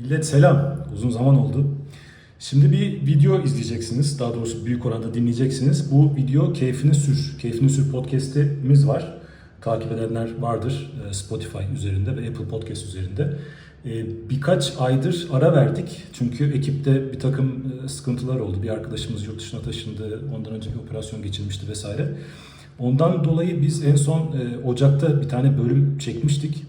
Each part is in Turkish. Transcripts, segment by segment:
Millet selam. Uzun zaman oldu. Şimdi bir video izleyeceksiniz. Daha doğrusu büyük oranda dinleyeceksiniz. Bu video Keyfini Sür. Keyfini Sür podcast'imiz var. Takip edenler vardır e, Spotify üzerinde ve Apple Podcast üzerinde. E, Birkaç aydır ara verdik. Çünkü ekipte bir takım e, sıkıntılar oldu. Bir arkadaşımız yurt dışına taşındı. Ondan önce bir operasyon geçirmişti vesaire. Ondan dolayı biz en son Ocak'ta bir tane bölüm çekmiştik.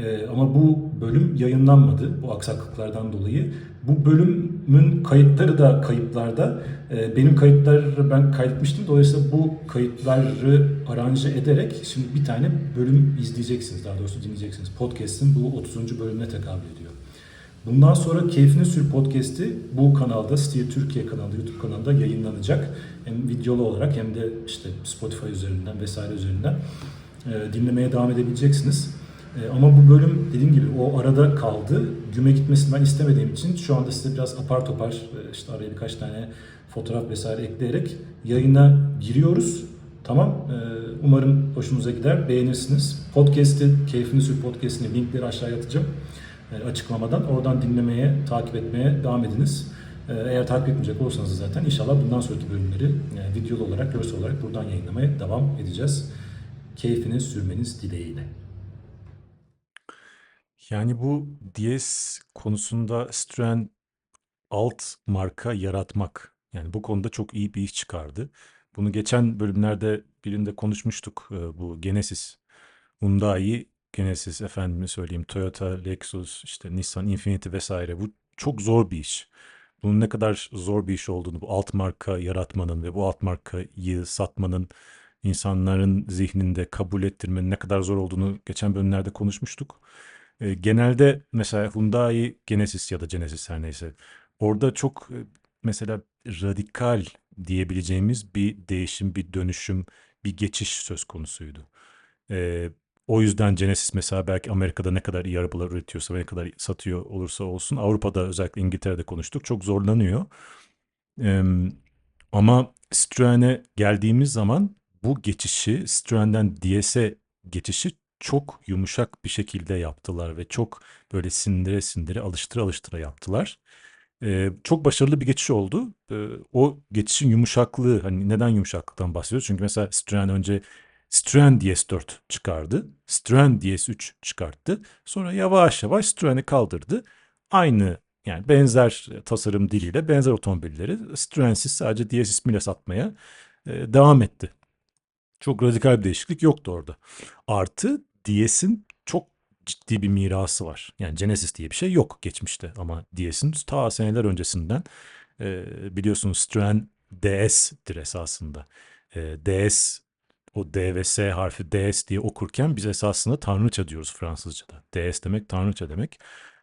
Ee, ama bu bölüm yayınlanmadı bu aksaklıklardan dolayı. Bu bölümün kayıtları da kayıplarda. Ee, benim kayıtları ben kaydetmiştim. Dolayısıyla bu kayıtları aranje ederek şimdi bir tane bölüm izleyeceksiniz. Daha doğrusu dinleyeceksiniz. Podcast'in bu 30. bölümüne tekabül ediyor. Bundan sonra Keyfini Sür podcast'i bu kanalda, Steer Türkiye kanalında, YouTube kanalında yayınlanacak. Hem videolu olarak hem de işte Spotify üzerinden vesaire üzerinden e, dinlemeye devam edebileceksiniz. E, ama bu bölüm dediğim gibi o arada kaldı. Güme gitmesini ben istemediğim için şu anda size biraz apar topar e, işte araya birkaç tane fotoğraf vesaire ekleyerek yayına giriyoruz. Tamam. e, Umarım hoşunuza gider. Beğenirsiniz. Podcast'i, Keyfini Sür Podcast'ini linkleri aşağıya atacağım e, açıklamadan. Oradan dinlemeye, takip etmeye devam ediniz. Eğer takip etmeyecek olursanız zaten inşallah bundan sonraki bölümleri e, videolu olarak, görsel olarak buradan yayınlamaya devam edeceğiz. Keyfini sürmeniz dileğiyle. Yani bu DS konusunda Citroen alt marka yaratmak. Yani bu konuda çok iyi bir iş çıkardı. Bunu geçen bölümlerde birinde konuşmuştuk. Ee, Bu Genesis, Hyundai, Genesis efendime söyleyeyim Toyota, Lexus, işte Nissan Infiniti vesaire. Bu çok zor bir iş. Bunun ne kadar zor bir iş olduğunu, bu alt marka yaratmanın ve bu alt markayı satmanın insanların zihninde kabul ettirmenin ne kadar zor olduğunu geçen bölümlerde konuşmuştuk. E, genelde mesela Hyundai Genesis ya da Genesis her neyse orada çok e, mesela radikal diyebileceğimiz bir değişim, bir dönüşüm, bir geçiş söz konusuydu. E, o yüzden Genesis mesela belki Amerika'da ne kadar iyi arabalar üretiyorsa ve ne kadar satıyor olursa olsun Avrupa'da özellikle İngiltere'de konuştuk çok zorlanıyor. E, ama Citroen'e geldiğimiz zaman bu geçişi Citroen'den DS'e geçişi çok yumuşak bir şekilde yaptılar ve çok böyle sindire sindire alıştıra alıştıra yaptılar. Ee, çok başarılı bir geçiş oldu. Ee, o geçişin yumuşaklığı hani neden yumuşaklıktan bahsediyoruz? Çünkü mesela Citroen önce Citroen DS4 çıkardı. Citroen DS3 çıkarttı. Sonra yavaş yavaş Citroen'i kaldırdı. Aynı yani benzer tasarım diliyle benzer otomobilleri Citroen'siz sadece DS ismiyle satmaya e, devam etti. Çok radikal bir değişiklik yoktu orada. Artı DS'in çok ciddi bir mirası var. Yani Genesis diye bir şey yok geçmişte ama DS'in ta seneler öncesinden e, biliyorsunuz Citroen DS'dir esasında. E, DS o D ve S harfi DS diye okurken biz esasında tanrıça diyoruz Fransızca'da. DS demek tanrıça demek.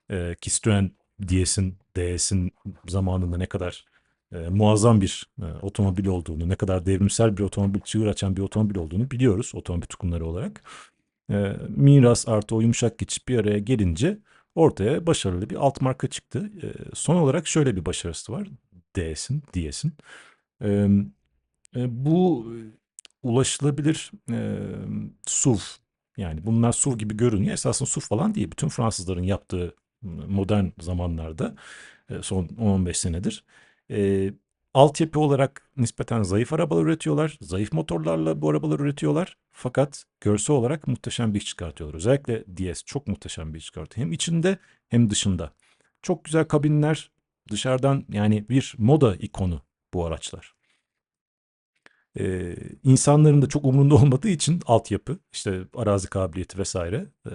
E, ki Citroen DS'in DS'in zamanında ne kadar e, muazzam bir e, otomobil olduğunu, ne kadar devrimsel bir otomobil, çığır açan bir otomobil olduğunu biliyoruz otomobil tukunları olarak. E, miras artı o yumuşak geçiş bir araya gelince ortaya başarılı bir alt marka çıktı. E, son olarak şöyle bir başarısı var. DS'in, DS'in. E, e, bu ulaşılabilir e, SUV yani bunlar SUV gibi görünüyor. Esasında SUV falan değil. Bütün Fransızların yaptığı modern zamanlarda e, son 10-15 senedir altyapı olarak nispeten zayıf arabalar üretiyorlar. Zayıf motorlarla bu arabaları üretiyorlar. Fakat görsel olarak muhteşem bir iş çıkartıyorlar. Özellikle DS çok muhteşem bir iş çıkartıyor. Hem içinde hem dışında. Çok güzel kabinler. Dışarıdan yani bir moda ikonu bu araçlar. Ee, insanların da çok umurunda olmadığı için altyapı, işte arazi kabiliyeti vesaire e,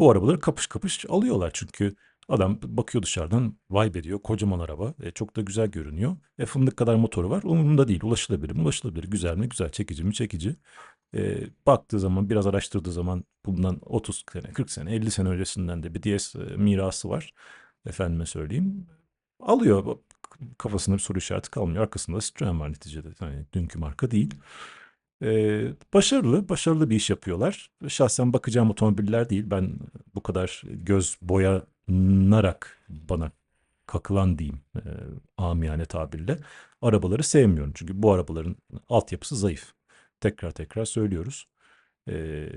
bu arabaları kapış kapış alıyorlar. Çünkü Adam bakıyor dışarıdan vay be diyor kocaman araba. E, çok da güzel görünüyor. E fındık kadar motoru var. Umurunda değil ulaşılabilir mi? Ulaşılabilir. Güzel mi? Güzel. Çekici mi? Çekici. E, baktığı zaman biraz araştırdığı zaman bundan 30 sene 40 sene 50 sene öncesinden de bir DS e, mirası var. Efendime söyleyeyim. Alıyor. Kafasında bir soru işareti kalmıyor. Arkasında Citroen var neticede. Yani dünkü marka değil. Ee, başarılı, başarılı bir iş yapıyorlar. Şahsen bakacağım otomobiller değil. Ben bu kadar göz boyanarak bana kakılan diyeyim e, amiyane tabirle arabaları sevmiyorum. Çünkü bu arabaların altyapısı zayıf. Tekrar tekrar söylüyoruz. Ee,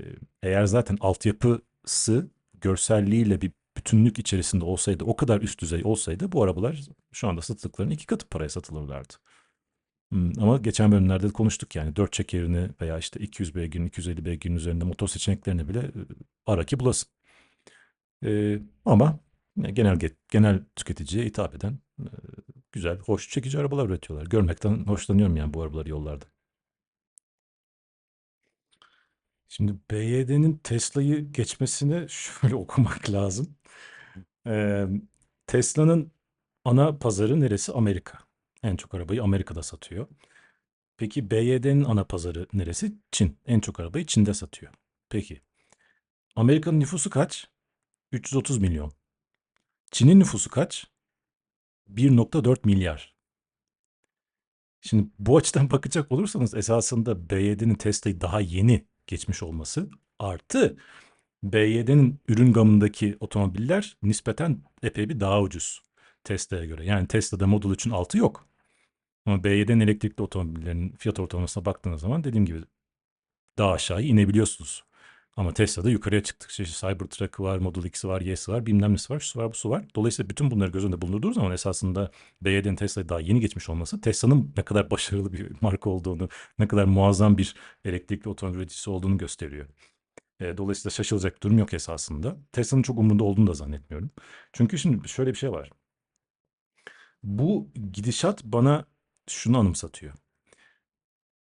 eğer zaten altyapısı görselliğiyle bir bütünlük içerisinde olsaydı, o kadar üst düzey olsaydı bu arabalar şu anda sattıklarının iki katı paraya satılırlardı. Hmm, Ama geçen bölümlerde de konuştuk yani 4 çekerini veya işte 200 beygirin, 250 beygirin üzerinde motor seçeneklerini bile e, ara ki bulasın. E, ama genel ge- genel tüketiciye hitap eden e, güzel, hoş, çekici arabalar üretiyorlar. Görmekten hoşlanıyorum yani bu arabaları yollarda. Şimdi BYD'nin Tesla'yı geçmesini şöyle okumak lazım. Ee, Tesla'nın ana pazarı neresi? Amerika. En çok arabayı Amerika'da satıyor. Peki BYD'nin ana pazarı neresi? Çin. En çok arabayı Çin'de satıyor. Peki. Amerika'nın nüfusu kaç? 330 milyon. Çin'in nüfusu kaç? 1.4 milyar. Şimdi bu açıdan bakacak olursanız esasında BYD'nin Tesla'yı daha yeni geçmiş olması artı BYD'nin ürün gamındaki otomobiller nispeten epey bir daha ucuz Tesla'ya göre. Yani Tesla'da Model 3'ün altı yok. Ama BYD'nin elektrikli otomobillerin fiyat ortalamasına baktığınız zaman dediğim gibi daha aşağıya inebiliyorsunuz. Ama Tesla'da yukarıya çıktıkça işte Cybertruck'ı var, Model X'i var, Y'si var, bilmem nesi var, şu var, bu su var. Dolayısıyla bütün bunları göz önünde bulundurduğu zaman esasında BYD'nin Tesla'yı daha yeni geçmiş olması Tesla'nın ne kadar başarılı bir marka olduğunu, ne kadar muazzam bir elektrikli otomobil üreticisi olduğunu gösteriyor. E, dolayısıyla şaşılacak durum yok esasında. Tesla'nın çok umurunda olduğunu da zannetmiyorum. Çünkü şimdi şöyle bir şey var. Bu gidişat bana şunu anımsatıyor.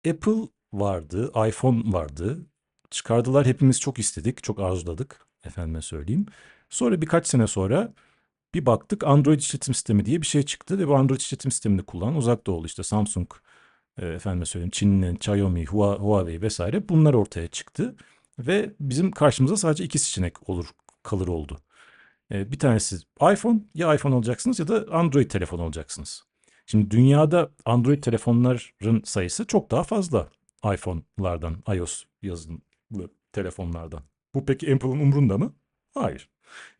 Apple vardı, iPhone vardı. Çıkardılar hepimiz çok istedik, çok arzuladık efendime söyleyeyim. Sonra birkaç sene sonra bir baktık Android işletim sistemi diye bir şey çıktı ve bu Android işletim sistemini kullanan uzak doğulu işte Samsung, e, efendime söyleyeyim Çin'in Xiaomi, Hua- Huawei vesaire bunlar ortaya çıktı. Ve bizim karşımıza sadece iki seçenek olur kalır oldu. E, bir tanesi iPhone ya iPhone alacaksınız ya da Android telefon alacaksınız. Şimdi dünyada Android telefonların sayısı çok daha fazla iPhone'lardan, iOS yazılımlı telefonlardan. Bu peki Apple'ın umrunda mı? Hayır.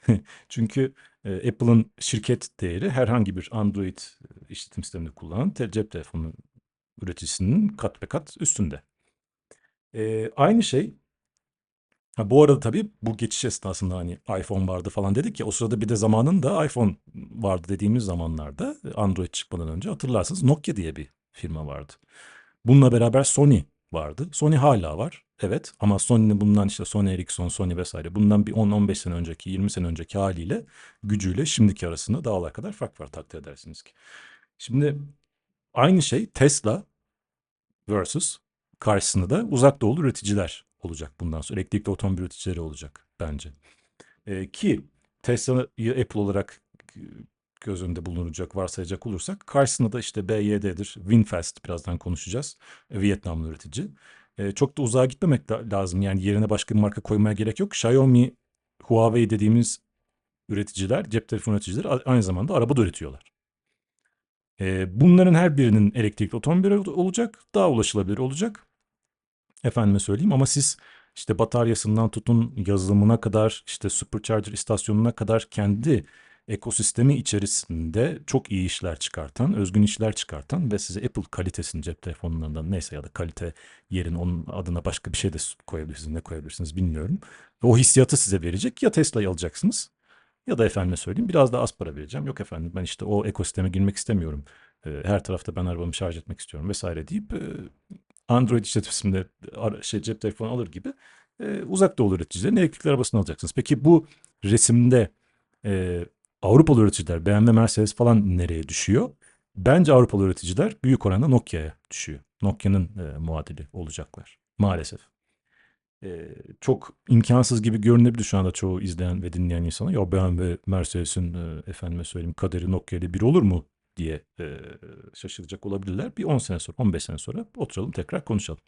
Çünkü e, Apple'ın şirket değeri herhangi bir Android e, işletim sistemini kullanan te- cep telefonu üreticisinin kat be kat üstünde. E, aynı şey Ha, bu arada tabii bu geçiş esnasında hani iPhone vardı falan dedik ya o sırada bir de zamanında iPhone vardı dediğimiz zamanlarda Android çıkmadan önce hatırlarsınız Nokia diye bir firma vardı. Bununla beraber Sony vardı. Sony hala var. Evet ama Sony'nin bundan işte Sony Ericsson, Sony vesaire bundan bir 10-15 sene önceki, 20 sene önceki haliyle gücüyle şimdiki arasında dağlar kadar fark var takdir edersiniz ki. Şimdi aynı şey Tesla versus karşısında da uzak doğulu üreticiler olacak bundan sonra. Elektrikli otomobil üreticileri olacak bence. Ee, ki Tesla'yı Apple olarak e, göz önünde bulunacak, varsayacak olursak karşısında da işte BYD'dir, Winfast birazdan konuşacağız. E, Vietnamlı üretici. E, çok da uzağa gitmemek la- lazım. Yani yerine başka bir marka koymaya gerek yok. Xiaomi, Huawei dediğimiz üreticiler, cep telefonu üreticileri aynı zamanda araba da üretiyorlar. E, bunların her birinin elektrikli otomobil olacak, daha ulaşılabilir olacak. Efendime söyleyeyim ama siz işte bataryasından tutun yazılımına kadar işte supercharger istasyonuna kadar kendi ekosistemi içerisinde çok iyi işler çıkartan, özgün işler çıkartan ve size Apple kalitesini cep telefonlarından neyse ya da kalite yerine onun adına başka bir şey de koyabilirsiniz, ne koyabilirsiniz bilmiyorum. O hissiyatı size verecek ya Tesla'yı alacaksınız ya da efendime söyleyeyim biraz daha az para vereceğim. Yok efendim ben işte o ekosisteme girmek istemiyorum. Her tarafta ben arabamı şarj etmek istiyorum vesaire deyip Android işletiminde şey, cep telefonu alır gibi e, uzak doğu üreticilerin elektrikli arabasını alacaksınız. Peki bu resimde e, Avrupalı üreticiler BMW, Mercedes falan nereye düşüyor? Bence Avrupalı üreticiler büyük oranda Nokia'ya düşüyor. Nokia'nın e, muadili olacaklar maalesef. E, çok imkansız gibi görünebilir şu anda çoğu izleyen ve dinleyen insana. Ya BMW, Mercedes'in e, efendime söyleyeyim kaderi Nokia ile bir olur mu diye e, şaşıracak olabilirler. Bir 10 sene sonra, 15 sene sonra oturalım tekrar konuşalım.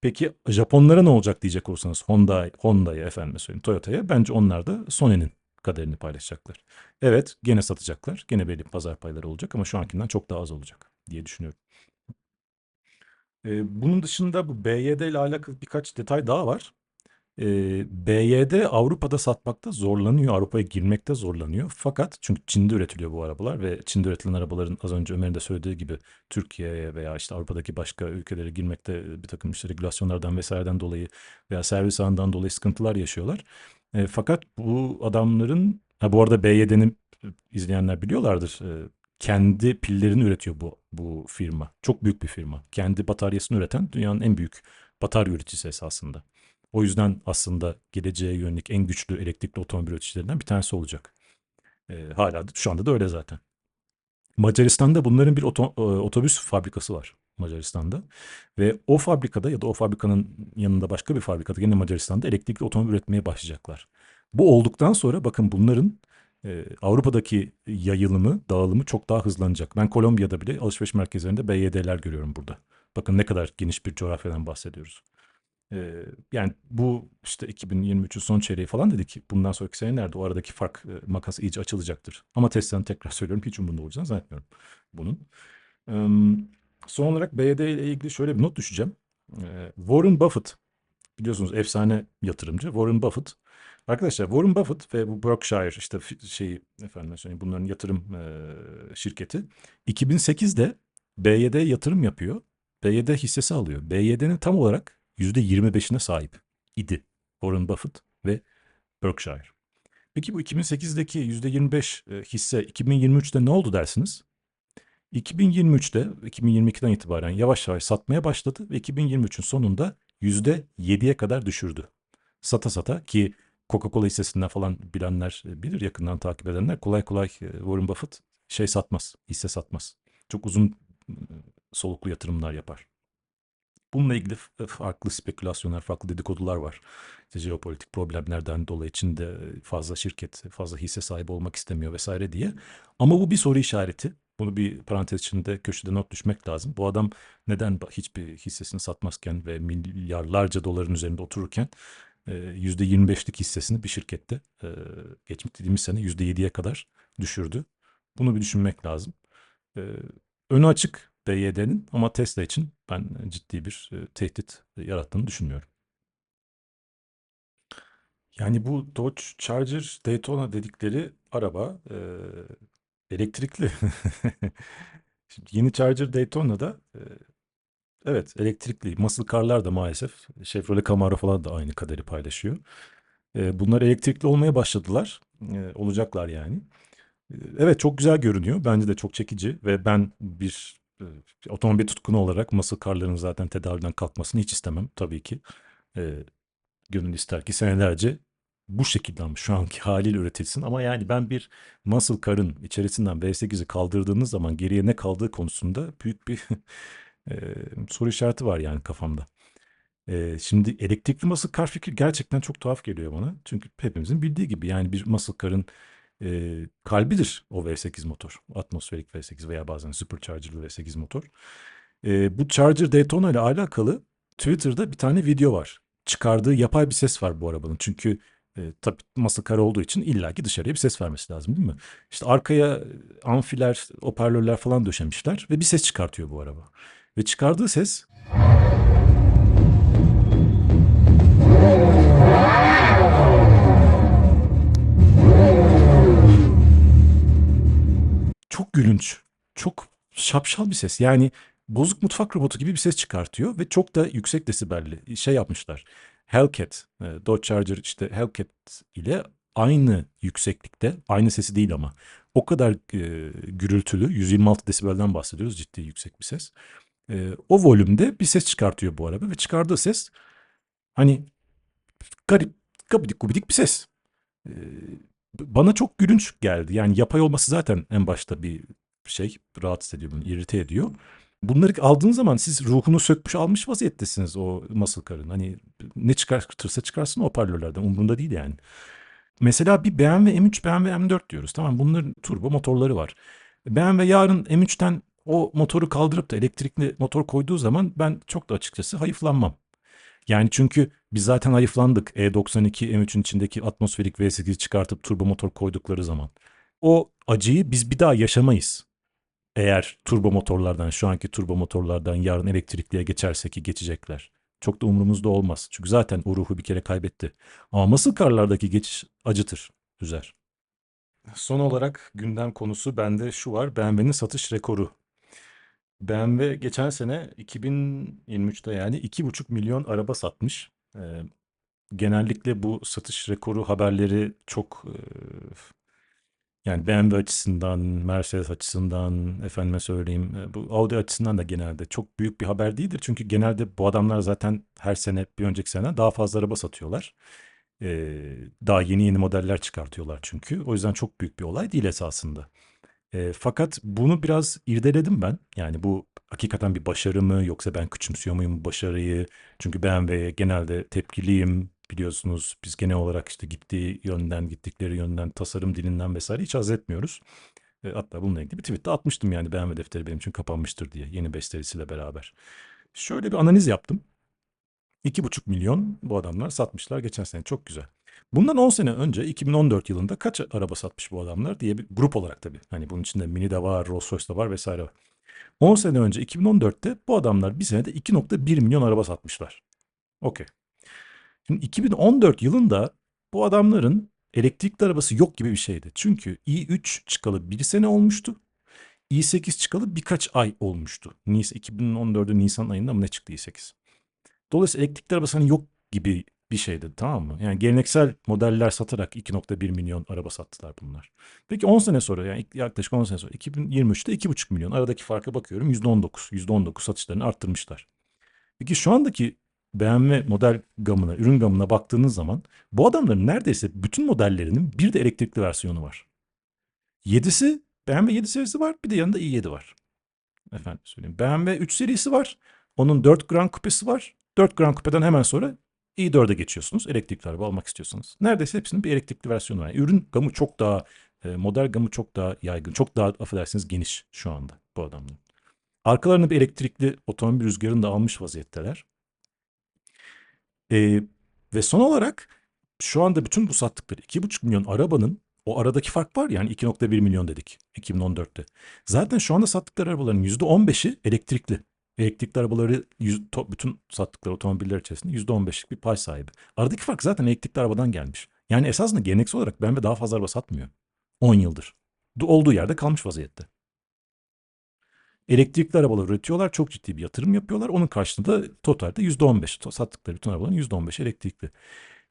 Peki Japonlara ne olacak diyecek olursanız Honda, Honda'ya efendime söyleyeyim Toyota'ya bence onlar da Sony'nin kaderini paylaşacaklar. Evet gene satacaklar. Gene belli pazar payları olacak ama şu ankinden çok daha az olacak diye düşünüyorum. Ee, bunun dışında bu BYD ile alakalı birkaç detay daha var. Ee, BYD Avrupa'da satmakta zorlanıyor, Avrupa'ya girmekte zorlanıyor. Fakat çünkü Çin'de üretiliyor bu arabalar ve Çin'de üretilen arabaların az önce Ömer'in de söylediği gibi Türkiye'ye veya işte Avrupa'daki başka ülkelere girmekte bir takım işte regülasyonlardan vesaireden dolayı veya servis ağından dolayı sıkıntılar yaşıyorlar. E, fakat bu adamların Ha, bu arada BYD'nin izleyenler biliyorlardır. e, kendi pillerini üretiyor bu bu firma. Çok büyük bir firma. Kendi bataryasını üreten dünyanın en büyük batarya üreticisi esasında. O yüzden aslında geleceğe yönelik en güçlü elektrikli otomobil üreticilerinden bir tanesi olacak. E, hala şu anda da öyle zaten. Macaristan'da bunların bir oto- e, otobüs fabrikası var Macaristan'da. Ve o fabrikada ya da o fabrikanın yanında başka bir fabrikada yine Macaristan'da elektrikli otomobil üretmeye başlayacaklar. Bu olduktan sonra bakın bunların e, Avrupa'daki yayılımı, dağılımı çok daha hızlanacak. Ben Kolombiya'da bile alışveriş merkezlerinde BYD'ler görüyorum burada. Bakın ne kadar geniş bir coğrafyadan bahsediyoruz. Yani bu işte 2023'ün son çeyreği falan dedik. Bundan sonraki senelerde o aradaki fark e, makas iyice açılacaktır. Ama Tesla'nın tekrar söylüyorum hiç umurunda olacağını zannetmiyorum bunun. Son olarak BYD ile ilgili şöyle bir not düşeceğim. Warren Buffett biliyorsunuz efsane yatırımcı Warren Buffett. Arkadaşlar Warren Buffett ve bu Berkshire işte şey efendim söyleyeyim bunların yatırım şirketi 2008'de BYD yatırım yapıyor. BYD hissesi alıyor. BYD'nin tam olarak %25'ine sahip idi Warren Buffett ve Berkshire. Peki bu 2008'deki %25 e, hisse 2023'te ne oldu dersiniz? 2023'te 2022'den itibaren yavaş yavaş satmaya başladı ve 2023'ün sonunda %7'ye kadar düşürdü. Sata sata ki Coca-Cola hissesinden falan bilenler e, bilir yakından takip edenler kolay kolay e, Warren Buffett şey satmaz, hisse satmaz. Çok uzun soluklu yatırımlar yapar. Bununla ilgili f- farklı spekülasyonlar, farklı dedikodular var. İşte jeopolitik problemlerden dolayı Çin'de fazla şirket, fazla hisse sahibi olmak istemiyor vesaire diye. Ama bu bir soru işareti. Bunu bir parantez içinde köşede not düşmek lazım. Bu adam neden hiçbir hissesini satmazken ve milyarlarca doların üzerinde otururken e, %25'lik hissesini bir şirkette e, geçtiğimiz sene %7'ye kadar düşürdü. Bunu bir düşünmek lazım. E, önü açık BYD'nin ama Tesla için ben ciddi bir e, tehdit yarattığını düşünmüyorum. Yani bu Dodge Charger Daytona dedikleri araba e, elektrikli. Şimdi yeni Charger Daytona'da e, evet elektrikli. Muscle car'lar da maalesef Chevrolet Camaro falan da aynı kaderi paylaşıyor. E, bunlar elektrikli olmaya başladılar. E, olacaklar yani. E, Evet çok güzel görünüyor. Bence de çok çekici ve ben bir e, otomobil tutkunu olarak muscle car'ların zaten tedaviden kalkmasını hiç istemem tabii ki. E, gönül ister ki senelerce bu şekilde ama şu anki haliyle üretilsin. Ama yani ben bir muscle car'ın içerisinden V8'i kaldırdığınız zaman geriye ne kaldığı konusunda büyük bir e, soru işareti var yani kafamda. E, şimdi elektrikli muscle car fikri gerçekten çok tuhaf geliyor bana. Çünkü hepimizin bildiği gibi yani bir muscle car'ın e, kalbidir o V8 motor. Atmosferik V8 veya bazen supercharger'lı V8 motor. E, bu Charger Daytona ile alakalı Twitter'da bir tane video var. Çıkardığı yapay bir ses var bu arabanın. Çünkü e, tabii masa kare olduğu için illaki dışarıya bir ses vermesi lazım değil mi? İşte arkaya amfiler, hoparlörler falan döşemişler ve bir ses çıkartıyor bu araba. Ve çıkardığı ses gülünç, çok şapşal bir ses. Yani bozuk mutfak robotu gibi bir ses çıkartıyor ve çok da yüksek desibelli şey yapmışlar. Hellcat, e, Dodge Charger işte Hellcat ile aynı yükseklikte, aynı sesi değil ama o kadar e, gürültülü, 126 desibelden bahsediyoruz, ciddi yüksek bir ses. E, o volümde bir ses çıkartıyor bu araba ve çıkardığı ses hani garip, gabidik gubidik bir ses. E, bana çok gülünç geldi. Yani yapay olması zaten en başta bir şey rahatsız ediyor beni, irite ediyor. Bunları aldığınız zaman siz ruhunu sökmüş almış vaziyettesiniz o muscle car'ın. Hani ne çıkartırsa çıkarsın o hoparlörlerden umurunda değil yani. Mesela bir BMW M3, BMW M4 diyoruz. Tamam bunların turbo motorları var. BMW yarın M3'ten o motoru kaldırıp da elektrikli motor koyduğu zaman ben çok da açıkçası hayıflanmam. Yani çünkü biz zaten hayıflandık E92 M3'ün içindeki atmosferik V8 çıkartıp turbo motor koydukları zaman. O acıyı biz bir daha yaşamayız. Eğer turbo motorlardan, şu anki turbo motorlardan yarın elektrikliye geçerse ki geçecekler. Çok da umurumuzda olmaz. Çünkü zaten o ruhu bir kere kaybetti. Ama muscle car'lardaki geçiş acıtır, üzer. Son olarak gündem konusu bende şu var. BMW'nin satış rekoru. BMW geçen sene 2023'te yani 2,5 milyon araba satmış. Ee, genellikle bu satış rekoru haberleri çok Yani BMW açısından, Mercedes açısından, efendime söyleyeyim, bu Audi açısından da genelde çok büyük bir haber değildir. Çünkü genelde bu adamlar zaten her sene, bir önceki sene daha fazla araba satıyorlar. Ee, daha yeni yeni modeller çıkartıyorlar çünkü. O yüzden çok büyük bir olay değil esasında. Ee, fakat bunu biraz irdeledim ben. Yani bu hakikaten bir başarı mı yoksa ben küçümsüyor muyum başarıyı? Çünkü BMW'ye genelde tepkiliyim. Biliyorsunuz biz genel olarak işte gittiği yönden, gittikleri yönden, tasarım dilinden vesaire hiç haz etmiyoruz. E, hatta bununla ilgili bir tweet de atmıştım yani BMW defteri benim için kapanmıştır diye yeni bestelisiyle beraber. Şöyle bir analiz yaptım. 2,5 milyon bu adamlar satmışlar geçen sene. Çok güzel. Bundan 10 sene önce 2014 yılında kaç araba satmış bu adamlar diye bir grup olarak tabii. Hani bunun içinde Mini de var, Rolls Royce de var vesaire var. 10 sene önce 2014'te bu adamlar bir senede 2.1 milyon araba satmışlar. Okey. Şimdi 2014 yılında bu adamların elektrikli arabası yok gibi bir şeydi. Çünkü i3 çıkalı bir sene olmuştu. i8 çıkalı birkaç ay olmuştu. Nis 2014'ün Nisan ayında mı ne çıktı i8? Dolayısıyla elektrikli arabası hani yok gibi bir şeydi tamam mı? Yani geleneksel modeller satarak 2.1 milyon araba sattılar bunlar. Peki 10 sene sonra yani yaklaşık 10 sene sonra 2023'te 2.5 milyon aradaki farka bakıyorum %19. %19 satışlarını arttırmışlar. Peki şu andaki BMW model gamına, ürün gamına baktığınız zaman bu adamların neredeyse bütün modellerinin bir de elektrikli versiyonu var. 7'si BMW 7 serisi var bir de yanında i7 var. Efendim söyleyeyim. BMW 3 serisi var. Onun 4 Grand Coupe'si var. 4 Grand Coupe'den hemen sonra i4'e geçiyorsunuz. Elektrikli araba almak istiyorsanız. Neredeyse hepsinin bir elektrikli versiyonu var. Yani ürün gamı çok daha, e, model gamı çok daha yaygın. Çok daha affedersiniz geniş şu anda bu adamların. Arkalarına bir elektrikli otomobil rüzgarını da almış vaziyetteler. Ee, ve son olarak şu anda bütün bu sattıkları 2,5 milyon arabanın o aradaki fark var yani 2.1 milyon dedik 2014'te. Zaten şu anda sattıkları arabaların %15'i elektrikli. Elektrikli arabaları yüz, to, bütün sattıkları otomobiller içerisinde %15'lik bir pay sahibi. Aradaki fark zaten elektrikli arabadan gelmiş. Yani esasında geleneksel olarak BMW daha fazla araba satmıyor. 10 yıldır. Olduğu yerde kalmış vaziyette. Elektrikli arabalar üretiyorlar. Çok ciddi bir yatırım yapıyorlar. Onun karşılığında totalde %15. Sattıkları bütün arabaların %15 elektrikli.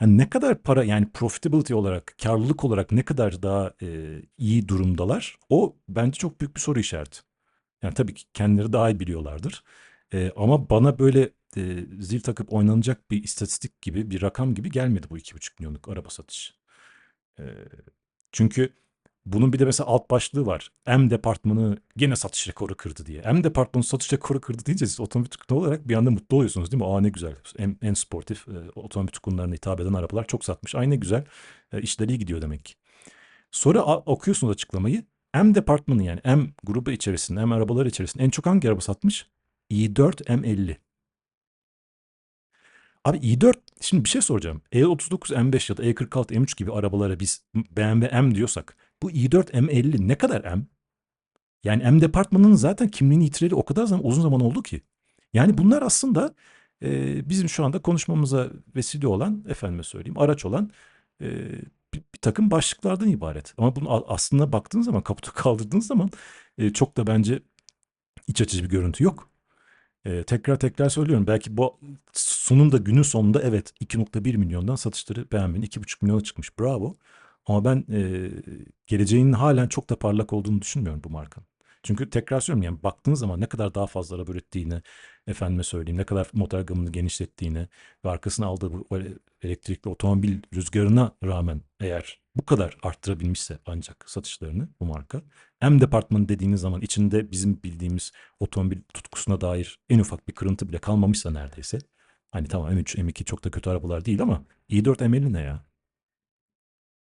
Yani ne kadar para yani profitability olarak, karlılık olarak ne kadar daha e, iyi durumdalar o bence çok büyük bir soru işareti. Yani tabii ki kendileri daha iyi biliyorlardır. E, ama bana böyle e, zil takıp oynanacak bir istatistik gibi, bir rakam gibi gelmedi bu 2,5 milyonluk araba satışı. E, çünkü bunun bir de mesela alt başlığı var. M departmanı gene satış rekoru kırdı diye. M departmanı satış rekoru kırdı deyince siz otomobil tutkunu olarak bir anda mutlu oluyorsunuz değil mi? Aa ne güzel. En, en sportif e, otomobil tutkunlarına hitap eden arabalar çok satmış. Ay ne güzel. E, işleri iyi gidiyor demek ki. Sonra a- okuyorsunuz açıklamayı. M departmanı yani M grubu içerisinde, M arabaları içerisinde en çok hangi araba satmış? i4 M50. Abi i4 şimdi bir şey soracağım. E39 M5 ya da E46 M3 gibi arabalara biz BMW M diyorsak bu i4 M50 ne kadar M? Yani M departmanının zaten kimliğini yitireli o kadar zaman, uzun zaman oldu ki. Yani bunlar aslında e, bizim şu anda konuşmamıza vesile olan, efendime söyleyeyim, araç olan e, bir, bir takım başlıklardan ibaret. Ama bunu aslında baktığınız zaman, kaputu kaldırdığınız zaman e, çok da bence iç açıcı bir görüntü yok. E, tekrar tekrar söylüyorum. Belki bu sonunda günün sonunda evet 2.1 milyondan satışları beğenmeyin. 2.5 milyona çıkmış. Bravo. Ama ben e, geleceğinin halen çok da parlak olduğunu düşünmüyorum bu markanın. Çünkü tekrar söylüyorum yani baktığınız zaman ne kadar daha fazla araba ürettiğini, efendime söyleyeyim ne kadar model gamını genişlettiğini ve arkasına aldığı bu elektrikli otomobil rüzgarına rağmen eğer bu kadar arttırabilmişse ancak satışlarını bu marka. M departmanı dediğiniz zaman içinde bizim bildiğimiz otomobil tutkusuna dair en ufak bir kırıntı bile kalmamışsa neredeyse. Hani tamam M3, M2 çok da kötü arabalar değil ama i4 M50 ne ya?